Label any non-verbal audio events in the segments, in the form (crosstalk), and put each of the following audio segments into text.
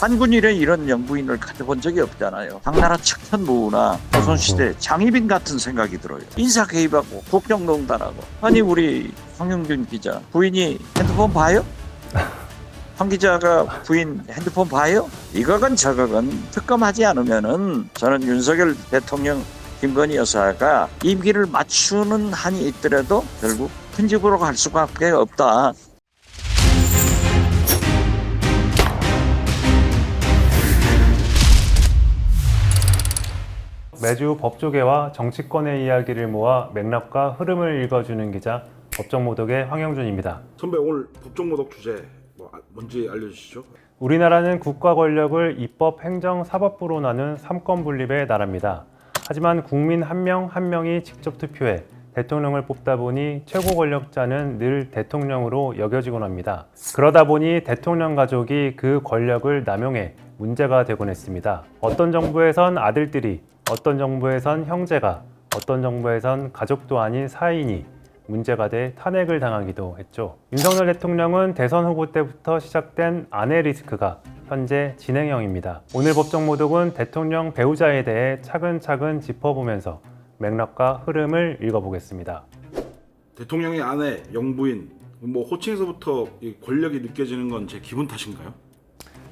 한군일에 이런 영부인을 가져본 적이 없잖아요. 당나라 측천무나 조선시대 장희빈 같은 생각이 들어요. 인사 개입하고 국정농단하고 아니 우리 황영준 기자 부인이 핸드폰 봐요? (laughs) 황 기자가 부인 핸드폰 봐요? 이거건 저거건 특검하지 않으면은 저는 윤석열 대통령 김건희 여사가 임기를 맞추는 한이 있더라도 결국 큰 집으로 갈 수밖에 없다. 매주 법조계와 정치권의 이야기를 모아 맥락과 흐름을 읽어주는 기자 법정모독의 황영준입니다. 선배 오늘 법정모독 주제 뭐 아- 뭔지 알려주시죠. 우리나라는 국가 권력을 입법, 행정, 사법부로 나눈 삼권 분립의 나라입니다. 하지만 국민 한 명 한 명이 직접 투표해 대통령을 뽑다 보니 최고 권력자는 늘 대통령으로 여겨지곤 합니다. 그러다 보니 대통령 가족이 그 권력을 남용해 문제가 되곤 했습니다. 어떤 정부에선 아들들이, 어떤 정부에선 형제가, 어떤 정부에선 가족도 아닌 사인이 문제가 돼 탄핵을 당하기도 했죠. 윤석열 대통령은 대선 후보 때부터 시작된 아내 리스크가 현재 진행형입니다. 오늘 법정 모독은 대통령 배우자에 대해 차근차근 짚어보면서 맥락과 흐름을 읽어보겠습니다. 대통령의 아내 영부인 뭐 호칭에서부터 이 권력이 느껴지는 건 제 기분 탓인가요?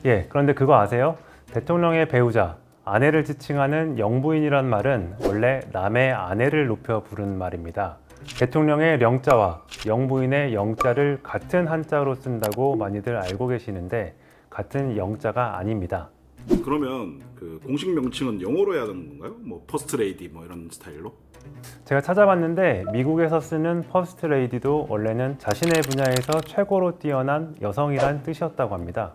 예, 그런데 그거 아세요? 대통령의 배우자, 아내를 지칭하는 영부인이란 말은 원래 남의 아내를 높여 부른 말입니다. 대통령의 령자와 영부인의 영자를 같은 한자로 쓴다고 많이들 알고 계시는데 같은 영자가 아닙니다. 그러면 그 공식 명칭은 영어로 해야 하는 건가요? 뭐 퍼스트 레이디 뭐 이런 스타일로? 제가 찾아봤는데 미국에서 쓰는 퍼스트 레이디도 원래는 자신의 분야에서 최고로 뛰어난 여성이란 뜻이었다고 합니다.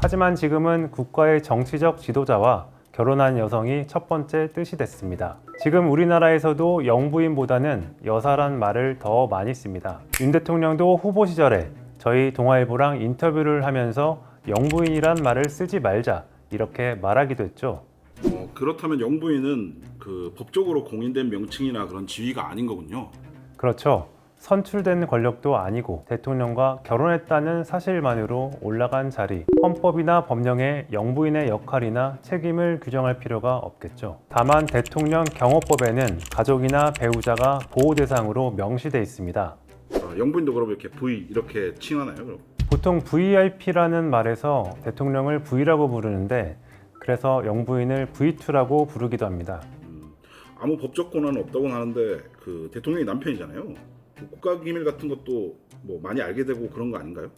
하지만 지금은 국가의 정치적 지도자와 결혼한 여성이 첫 번째 뜻이 됐습니다. 지금 우리나라에서도 영부인보다는 여사란 말을 더 많이 씁니다. 윤 대통령도 후보 시절에 저희 동아일보랑 인터뷰를 하면서 영부인이란 말을 쓰지 말자 이렇게 말하기도 했죠. 어, 그렇다면 영부인은 그 법적으로 공인된 명칭이나 그런 지위가 아닌 거군요. 그렇죠. 선출된 권력도 아니고 대통령과 결혼했다는 사실만으로 올라간 자리, 헌법이나 법령에 영부인의 역할이나 책임을 규정할 필요가 없겠죠. 다만 대통령 경호법에는 가족이나 배우자가 보호 대상으로 명시돼 있습니다. 아, 영부인도 그럼 이렇게 V 이렇게 칭하나요? 그럼? 보통 VIP라는 말에서 대통령을 V라고 부르는데 그래서 영부인을 V2라고 부르기도 합니다. 음, 아무 법적 권한은 없다고는 하는데 그 대통령이 남편이잖아요. 그 국가 기밀 같은 것도 뭐 많이 알게 되고 그런 거 아닌가요?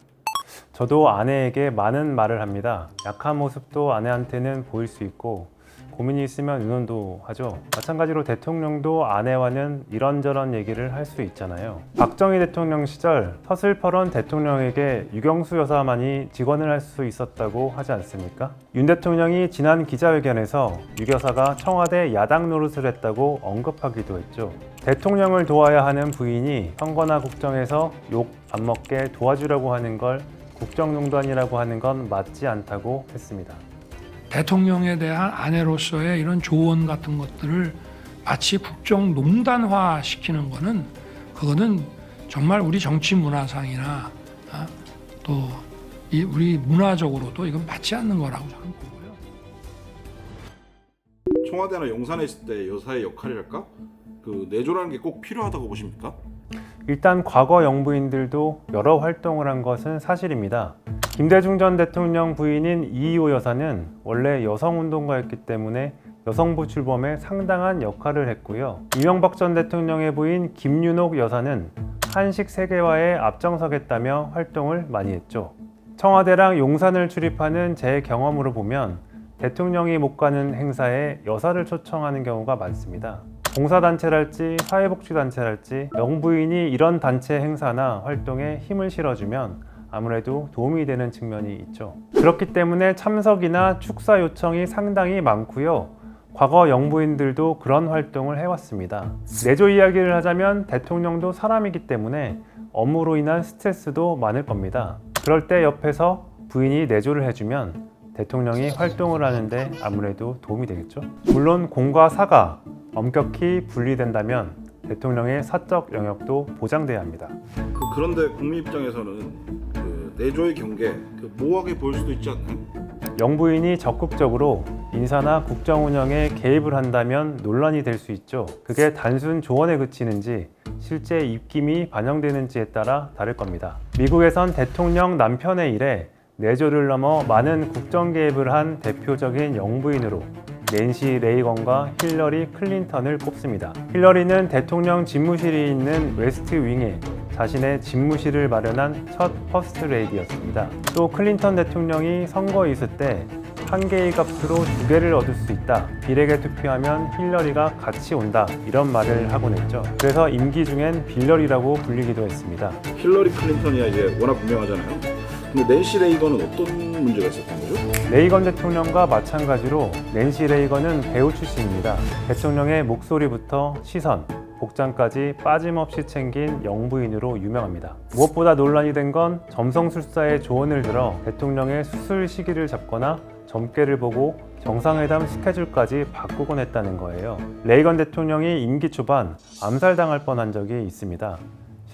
저도 아내에게 많은 말을 합니다. 약한 모습도 아내한테는 보일 수 있고 고민이 있으면 의논도 하죠. 마찬가지로 대통령도 아내와는 이런저런 얘기를 할 수 있잖아요. 박정희 대통령 시절 서슬퍼런 대통령에게 유경수 여사만이 직원을 할 수 있었다고 하지 않습니까? 윤 대통령이 지난 기자회견에서 유 여사가 청와대 야당 노릇을 했다고 언급하기도 했죠. 대통령을 도와야 하는 부인이 선거나 국정에서 욕 안 먹게 도와주려고 하는 걸 국정농단이라고 하는 건 맞지 않다고 했습니다. 대통령에 대한 아내로서의 이런 조언 같은 것들을 마치 국정 농단화 시키는 거는 그거는 정말 우리 정치 문화상이나 아, 또이 우리 문화적으로도 이건 맞지 않는 거라고 저는 보고요. 청와대나 용산에 있을 때 여사의 역할이랄까? 그 내조라는 게 꼭 필요하다고 보십니까? 일단 과거 영부인들도 여러 활동을 한 것은 사실입니다. 김대중 전 대통령 부인인 이희호 여사는 원래 여성운동가였기 때문에 여성부 출범에 상당한 역할을 했고요. 이명박 전 대통령의 부인 김윤옥 여사는 한식 세계화에 앞장서겠다며 활동을 많이 했죠. 청와대랑 용산을 출입하는 제 경험으로 보면 대통령이 못 가는 행사에 여사를 초청하는 경우가 많습니다. 봉사단체랄지 사회복지단체랄지 영부인이 이런 단체 행사나 활동에 힘을 실어주면 아무래도 도움이 되는 측면이 있죠. 그렇기 때문에 참석이나 축사 요청이 상당히 많고요. 과거 영부인들도 그런 활동을 해왔습니다. 내조 이야기를 하자면 대통령도 사람이기 때문에 업무로 인한 스트레스도 많을 겁니다. 그럴 때 옆에서 부인이 내조를 해주면 대통령이 활동을 하는데 아무래도 도움이 되겠죠. 물론 공과 사가 엄격히 분리된다면 대통령의 사적 영역도 보장돼야 합니다. 그, 그런데 국민 입장에서는 그 내조의 경계 그 모호하게 보일 수도 있지 않나요? 영부인이 적극적으로 인사나 국정 운영에 개입을 한다면 논란이 될 수 있죠. 그게 단순 조언에 그치는지 실제 입김이 반영되는지에 따라 다를 겁니다. 미국에선 대통령 남편의 일에 내조를 넘어 많은 국정 개입을 한 대표적인 영부인으로 낸시 레이건과 힐러리 클린턴을 꼽습니다. 힐러리는 대통령 집무실이 있는 웨스트 윙에 자신의 집무실을 마련한 첫 퍼스트 레이디였습니다. 또 클린턴 대통령이 선거 있을 때 한 개의 값으로 두 개를 얻을 수 있다. 빌에게 투표하면 힐러리가 같이 온다. 이런 말을 하곤 했죠. 그래서 임기 중엔 빌러리라고 불리기도 했습니다. 힐러리 클린턴이야 이제 워낙 유명하잖아요. 근데 낸시 레이건은 어떤 문제가 있었던 거죠? 레이건 대통령과 마찬가지로 낸시 레이건은 배우 출신입니다. 대통령의 목소리부터 시선, 복장까지 빠짐없이 챙긴 영부인으로 유명합니다. 무엇보다 논란이 된 건 점성술사의 조언을 들어 대통령의 수술 시기를 잡거나 점괘를 보고 정상회담 스케줄까지 바꾸곤 했다는 거예요. 레이건 대통령이 임기 초반 암살당할 뻔한 적이 있습니다.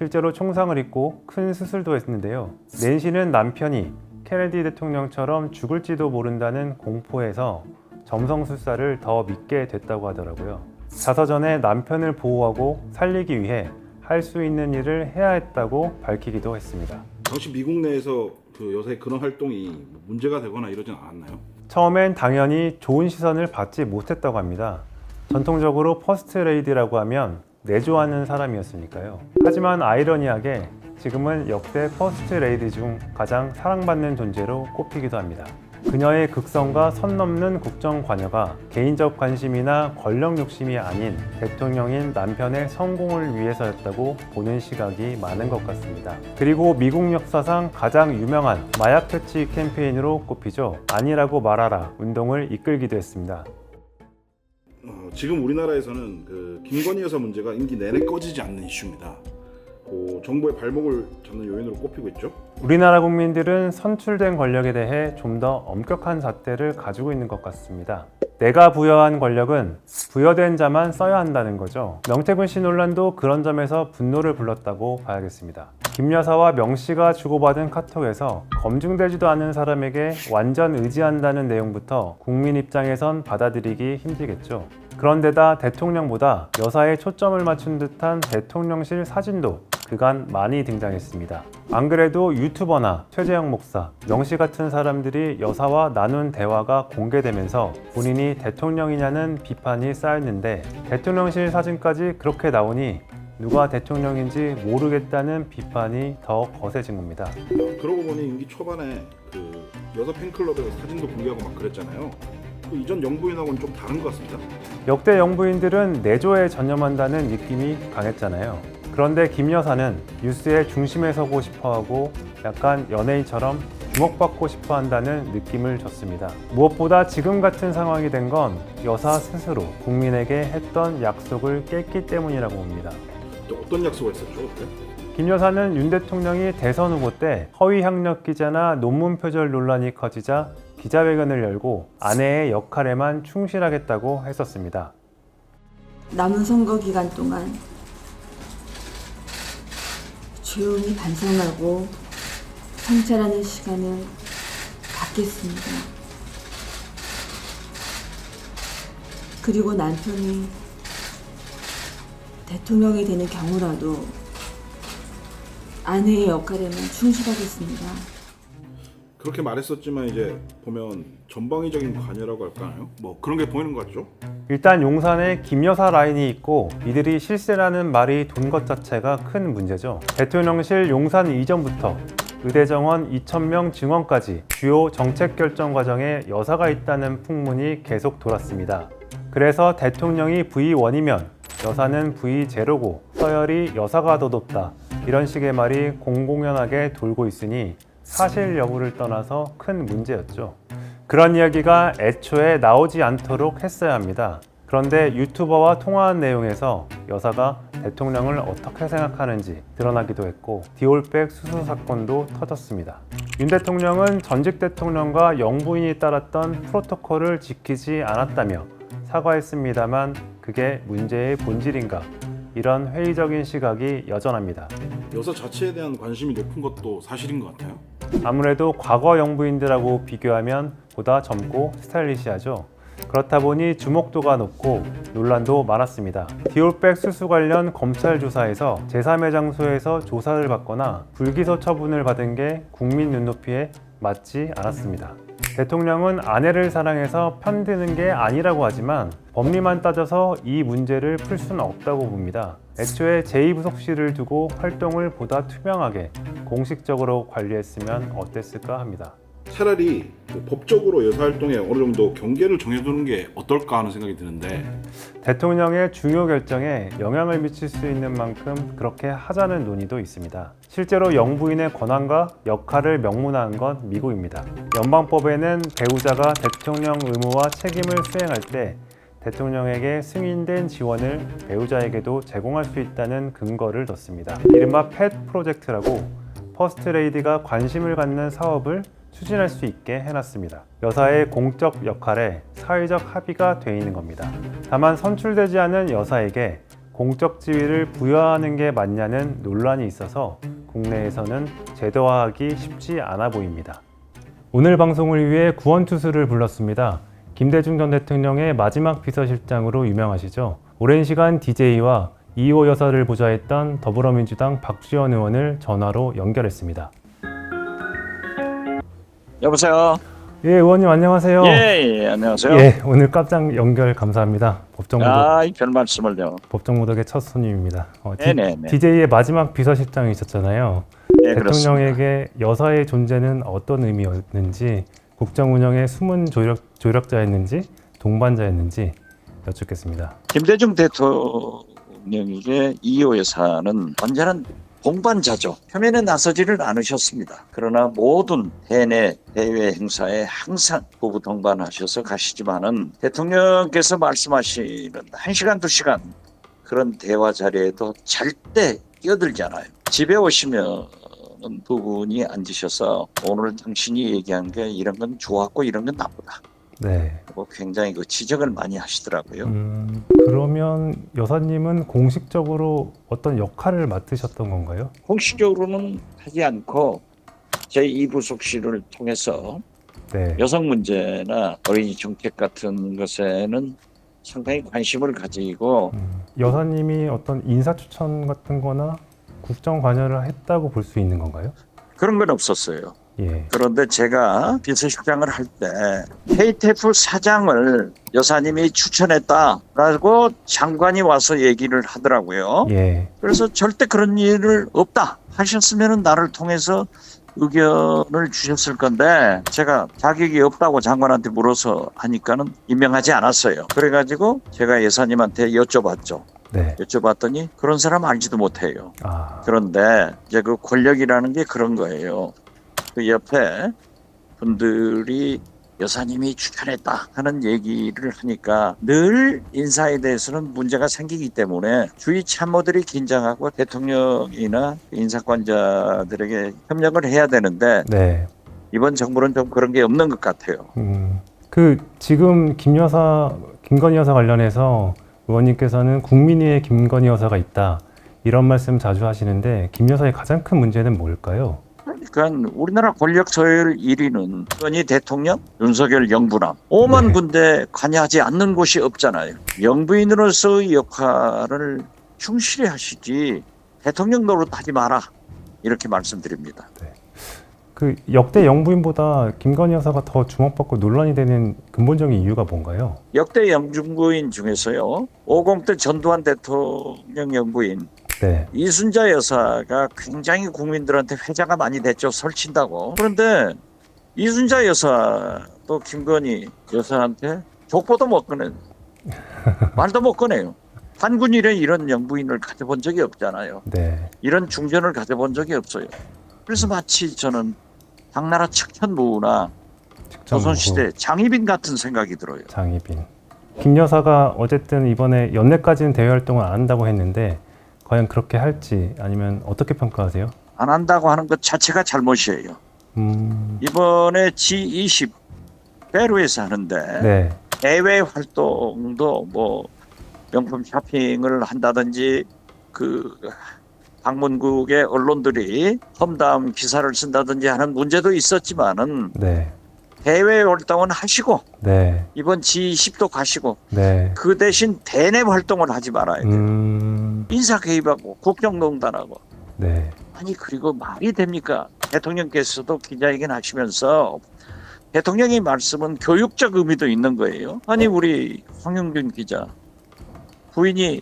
실제로 총상을 입고 큰 수술도 했는데요. 낸시는 남편이 케네디 대통령처럼 죽을지도 모른다는 공포에서 점성술사를 더 믿게 됐다고 하더라고요. 자서 전에 남편을 보호하고 살리기 위해 할 수 있는 일을 해야 했다고 밝히기도 했습니다. 당시 미국 내에서 그 여사의 그런 활동이 문제가 되거나 이러진 않았나요? 처음엔 당연히 좋은 시선을 받지 못했다고 합니다. 전통적으로 퍼스트 레이디라고 하면 내조하는 사람이었으니까요. 하지만 아이러니하게 지금은 역대 퍼스트 레이디 중 가장 사랑받는 존재로 꼽히기도 합니다. 그녀의 극성과 선 넘는 국정 관여가 개인적 관심이나 권력 욕심이 아닌 대통령인 남편의 성공을 위해서였다고 보는 시각이 많은 것 같습니다. 그리고 미국 역사상 가장 유명한 마약 퇴치 캠페인으로 꼽히죠. 아니라고 말하라 운동을 이끌기도 했습니다. 어, 지금 우리나라에서는 그 김건희 여사 문제가 임기 내내 꺼지지 않는 이슈입니다. 그 정부의 발목을 잡는 요인으로 꼽히고 있죠. 우리나라 국민들은 선출된 권력에 대해 좀 더 엄격한 잣대를 가지고 있는 것 같습니다. 내가 부여한 권력은 부여된 자만 써야 한다는 거죠. 명태균 씨 논란도 그런 점에서 분노를 불렀다고 봐야겠습니다. 김 여사와 명 씨가 주고받은 카톡에서 검증되지도 않은 사람에게 완전 의지한다는 내용부터 국민 입장에선 받아들이기 힘들겠죠. 그런데다 대통령보다 여사에 초점을 맞춘 듯한 대통령실 사진도 그간 많이 등장했습니다. 안 그래도 유튜버나 최재형 목사, 명씨 같은 사람들이 여사와 나눈 대화가 공개되면서 본인이 대통령이냐는 비판이 쌓였는데 대통령실 사진까지 그렇게 나오니 누가 대통령인지 모르겠다는 비판이 더 거세진 겁니다. 그러고 보니 임기 초반에 그 여사 팬클럽에서 사진도 공개하고 막 그랬잖아요. 그 이전 영부인하고는 좀 다른 것 같습니다. 역대 영부인들은 내조에 전념한다는 느낌이 강했잖아요. 그런데 김 여사는 뉴스의 중심에 서고 싶어 하고 약간 연예인처럼 주목받고 싶어 한다는 느낌을 줬습니다. 무엇보다 지금 같은 상황이 된 건 여사 스스로 국민에게 했던 약속을 깼기 때문이라고 봅니다. 또 어떤 약속을 했었죠 그때? 김 여사는 윤 대통령이 대선 후보 때 허위 학력 기자나 논문 표절 논란이 커지자 기자회견을 열고 아내의 역할에만 충실하겠다고 했었습니다. 남은 선거 기간 동안 조용히 반성하고 성찰하는 시간을 갖겠습니다. 그리고 남편이 대통령이 되는 경우라도 아내의 역할에만 충실하겠습니다. 그렇게 말했었지만 이제 보면 전방위적인 관여라고 할까요? 뭐 그런 게 보이는 것 같죠? 일단 용산에 김 여사 라인이 있고 이들이 실세라는 말이 돈 것 자체가 큰 문제죠. 대통령실 용산 이전부터 의대 정원 2,000명 증원까지 주요 정책 결정 과정에 여사가 있다는 풍문이 계속 돌았습니다. 그래서 대통령이 V1이면 여사는 V0고 서열이 여사가 더 높다. 이런 식의 말이 공공연하게 돌고 있으니 사실 여부를 떠나서 큰 문제였죠. 그런 이야기가 애초에 나오지 않도록 했어야 합니다. 그런데 유튜버와 통화한 내용에서 여사가 대통령을 어떻게 생각하는지 드러나기도 했고 디올백 수수 사건도 터졌습니다. 윤 대통령은 전직 대통령과 영부인이 따랐던 프로토콜을 지키지 않았다며 사과했습니다만 그게 문제의 본질인가 이런 회의적인 시각이 여전합니다. 여사 자체에 대한 관심이 높은 것도 사실인 것 같아요. 아무래도 과거 영부인들하고 비교하면 보다 젊고 스타일리시하죠. 그렇다 보니 주목도가 높고 논란도 많았습니다. 디올백 수수 관련 검찰 조사에서 제3의 장소에서 조사를 받거나 불기소 처분을 받은 게 국민 눈높이에 맞지 않았습니다. 대통령은 아내를 사랑해서 편드는 게 아니라고 하지만 법리만 따져서 이 문제를 풀 수는 없다고 봅니다. 애초에 제2부속실을 두고 활동을 보다 투명하게 공식적으로 관리했으면 어땠을까 합니다. 차라리 그 법적으로 여사 활동에 어느 정도 경계를 정해두는 게 어떨까 하는 생각이 드는데 대통령의 중요 결정에 영향을 미칠 수 있는 만큼 그렇게 하자는 논의도 있습니다. 실제로 영부인의 권한과 역할을 명문화한 건 미국입니다. 연방법에는 배우자가 대통령 의무와 책임을 수행할 때 대통령에게 승인된 지원을 배우자에게도 제공할 수 있다는 근거를 뒀습니다. 이른바 펫 프로젝트라고 퍼스트 레이디가 관심을 갖는 사업을 추진할 수 있게 해놨습니다. 여사의 공적 역할에 사회적 합의가 돼 있는 겁니다. 다만 선출되지 않은 여사에게 공적 지위를 부여하는 게 맞냐는 논란이 있어서 국내에서는 제도화하기 쉽지 않아 보입니다. 오늘 방송을 위해 구원투수를 불렀습니다. 김대중 전 대통령의 마지막 비서실장으로 유명하시죠. 오랜 시간 DJ와 이호 여사를 보좌했던 더불어민주당 박지원 의원을 전화로 연결했습니다. 여보세요. 예, 의원님 안녕하세요. 예, 예, 안녕하세요. 예, 오늘 깜짝 연결 감사합니다. 법정무덕, 아, 별 말씀을요. 법정무덕의 첫 손님입니다. 어, 네네네. DJ의 마지막 비서실장이셨잖아요. 예, 그렇습니다. 대통령에게 여사의 존재는 어떤 의미였는지, 국정 운영의 숨은 조력, 조력자였는지, 동반자였는지 여쭙겠습니다. 김대중 대통령에게 이호 여사는 언제나 동반자죠. 표면에 나서지를 않으셨습니다. 그러나 모든 해내 대외 행사에 항상 부부 동반하셔서 가시지만은 대통령께서 말씀하시는 한 시간 두 시간 그런 대화 자리에도 절대 끼어들잖아요. 집에 오시면 부분이 앉으셔서 오늘 당신이 얘기한 게 이런 건 좋았고 이런 건 나쁘다. 네. 뭐 굉장히 그 지적을 많이 하시더라고요. 음, 그러면 여사님은 공식적으로 어떤 역할을 맡으셨던 건가요? 공식적으로는 하지 않고 제 2부속실을 통해서 네. 여성 문제나 어린이 정책 같은 것에는 상당히 관심을 가지고 음, 여사님이 어떤 인사 추천 같은 거나 국정 관여를 했다고 볼 수 있는 건가요? 그런 건 없었어요. 예. 그런데 제가 비서실장을 할 때 KTF 사장을 여사님이 추천했다라고 장관이 와서 얘기를 하더라고요. 예. 그래서 절대 그런 일을 없다 하셨으면 나를 통해서 의견을 주셨을 건데 제가 자격이 없다고 장관한테 물어서 하니까는 임명하지 않았어요. 그래가지고 제가 예사님한테 여쭤봤죠. 네. 여쭤봤더니 그런 사람 알지도 못해요. 아. 그런데 이제 그 권력이라는 게 그런 거예요. 그 옆에 분들이 여사님이 추천했다 하는 얘기를 하니까 늘 인사에 대해서는 문제가 생기기 때문에 주위 참모들이 긴장하고 대통령이나 인사권자들에게 협력을 해야 되는데 네. 이번 정부는 좀 그런 게 없는 것 같아요. 음. 그 지금 김 여사 김건희 여사 관련해서 의원님께서는 국민위에 김건희 여사가 있다. 이런 말씀 자주 하시는데 김 여사의 가장 큰 문제는 뭘까요? 그러니까 우리나라 권력 서열 1위는 건희 대통령, 윤석열 영부남. 오만 네. 군데 관여하지 않는 곳이 없잖아요. 영부인으로서의 역할을 충실히 하시지 대통령 노릇하지 마라. 이렇게 말씀드립니다. 그 역대 영부인보다 김건희 여사가 더 주목받고 논란이 되는 근본적인 이유가 뭔가요? 역대 영중부인 중에서요. 50대 전두환 대통령 영부인 네. 이순자 여사가 굉장히 국민들한테 회자가 많이 됐죠. 설친다고. 그런데 이순자 여사도 김건희 여사한테 족보도 못 꺼내. (laughs) 말도 못 꺼내요. 한군 일에 이런 영부인을 가져본 적이 없잖아요. 네. 이런 중전을 가져본 적이 없어요. 그래서 마치 저는 당나라 측천무나 조선시대 장희빈 같은 생각이 들어요. 장희빈. 김 여사가 어쨌든 이번에 연내까지는 대외 활동을 안 한다고 했는데 과연 그렇게 할지 아니면 어떻게 평가하세요? 안 한다고 하는 것 자체가 잘못이에요. 음. 이번에 G20 페루에서 하는데 네. 해외 활동도 뭐 명품 쇼핑을 한다든지 그 방문국의 언론들이 험담 기사를 쓴다든지 하는 문제도 있었지만은 네. 대외 활동은 하시고 네, 이번 G20도 가시고 네. 그 대신 대내 활동을 하지 말아야 돼요. 음, 인사 개입하고 국정농단하고 네, 아니 그리고 말이 됩니까? 대통령께서도 기자회견 하시면서 대통령의 말씀은 교육적 의미도 있는 거예요. 아니 우리 황영균 기자 부인이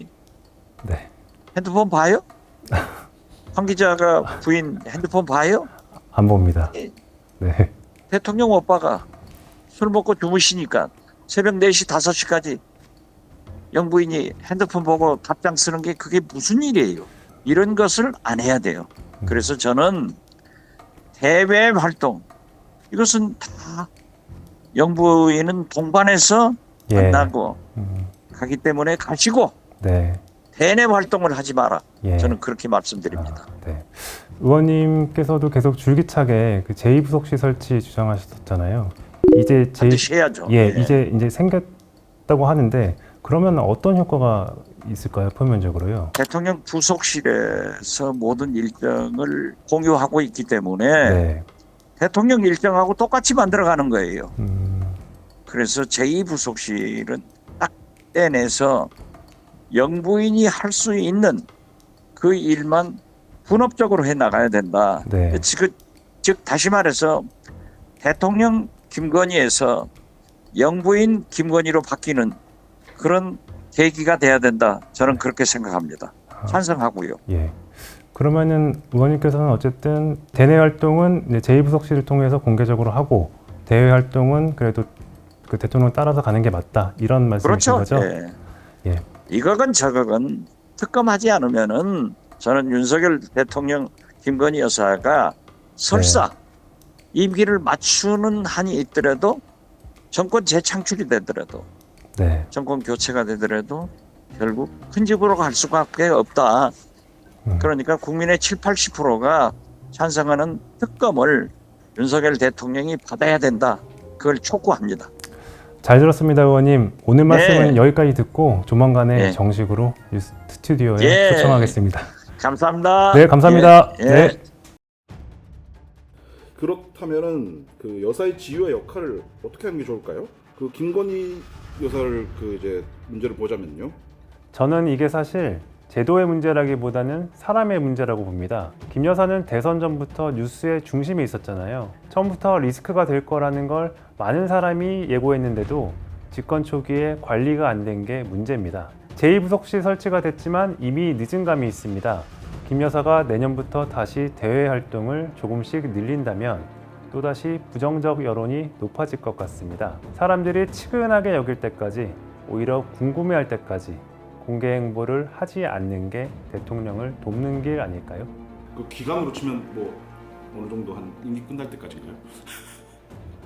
네. 핸드폰 봐요? (laughs) 황 기자가 부인 핸드폰 봐요? 안 봅니다. 예. 네, 대통령 오빠가 술 먹고 주무시니까 새벽 4시 5시까지 영부인이 핸드폰 보고 답장 쓰는 게 그게 무슨 일이에요? 이런 것을 안 해야 돼요. 그래서 저는 대외 활동 이것은 다 영부인은 동반해서 예. 만나고 음, 가기 때문에 가시고 네, 대내 활동을 하지 마라. 예. 저는 그렇게 말씀드립니다. 아, 네. 의원님께서도 계속 줄기차게 그 제2부속실 설치 주장하셨잖아요. 이제 제 반드시 해야죠. 예, 예. 이제 이제 생겼다고 하는데 그러면 어떤 효과가 있을까요? 표면적으로요. 대통령 부속실에서 모든 일정을 공유하고 있기 때문에 네. 대통령 일정하고 똑같이 만들어가는 거예요. 음, 그래서 제2부속실은 딱 떼내서 영부인이 할 수 있는 그 일만 분업적으로 해 나가야 된다. 네. 즉, 즉 다시 말해서 대통령 김건희에서 영부인 김건희로 바뀌는 그런 계기가 돼야 된다. 저는 그렇게 생각합니다. 찬성하고요. 예. 그러면은 의원님께서는 어쨌든 대내 활동은 이제 제2부속실을 통해서 공개적으로 하고 대외 활동은 그래도 그 대통령 따라서 가는 게 맞다 이런 말씀이신 그렇죠. 거죠? 예. 예. 이거건 저거건 특검하지 않으면은 저는 윤석열 대통령 김건희 여사가 설사 네. 임기를 맞추는 한이 있더라도 정권 재창출이 되더라도 네. 정권 교체가 되더라도 결국 큰 집으로 갈 수밖에 없다. 음. 그러니까 국민의 7, 80%가 찬성하는 특검을 윤석열 대통령이 받아야 된다. 그걸 촉구합니다. 잘 들었습니다, 의원님. 오늘 말씀은 네. 여기까지 듣고 조만간에 네. 정식으로 뉴스 스튜디오에 예. 초청하겠습니다. 감사합니다. 네, 감사합니다. 예, 예. 네. 그렇다면은 그 여사의 지위와 역할을 어떻게 하는 게 좋을까요? 그 김건희 여사를 그 이제 문제를 보자면요. 저는 이게 사실 제도의 문제라기보다는 사람의 문제라고 봅니다. 김 여사는 대선 전부터 뉴스의 중심에 있었잖아요. 처음부터 리스크가 될 거라는 걸 많은 사람이 예고했는데도 집권 초기에 관리가 안 된 게 문제입니다. 제2부속실 설치가 됐지만 이미 늦은 감이 있습니다. 김 여사가 내년부터 다시 대외 활동을 조금씩 늘린다면 또다시 부정적 여론이 높아질 것 같습니다. 사람들이 치근하게 여길 때까지 오히려 궁금해할 때까지 공개 행보를 하지 않는 게 대통령을 돕는 길 아닐까요? 그 기간으로 치면 뭐 어느 정도 한 임기 끝날 때까지인가요?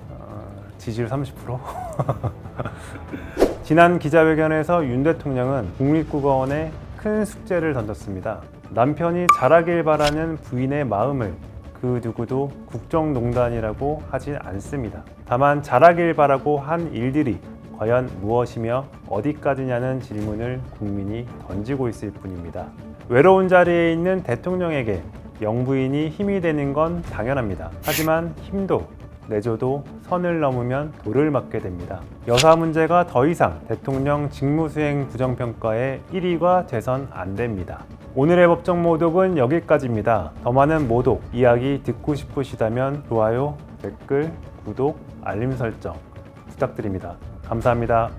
어, 지지율 30%? (laughs) 지난 기자회견에서 윤 대통령은 국립국어원에 큰 숙제를 던졌습니다. 남편이 잘하길 바라는 부인의 마음을 그 누구도 국정농단이라고 하진 않습니다. 다만 잘하길 바라고 한 일들이 과연 무엇이며 어디까지냐는 질문을 국민이 던지고 있을 뿐입니다. 외로운 자리에 있는 대통령에게 영부인이 힘이 되는 건 당연합니다. 하지만 힘도 내줘도 선을 넘으면 돌을 맞게 됩니다. 여사 문제가 더 이상 대통령 직무수행 부정평가의 1위가 돼선 안 됩니다. 오늘의 법정 모독은 여기까지입니다. 더 많은 모독 이야기 듣고 싶으시다면 좋아요, 댓글, 구독, 알림 설정 부탁드립니다. 감사합니다.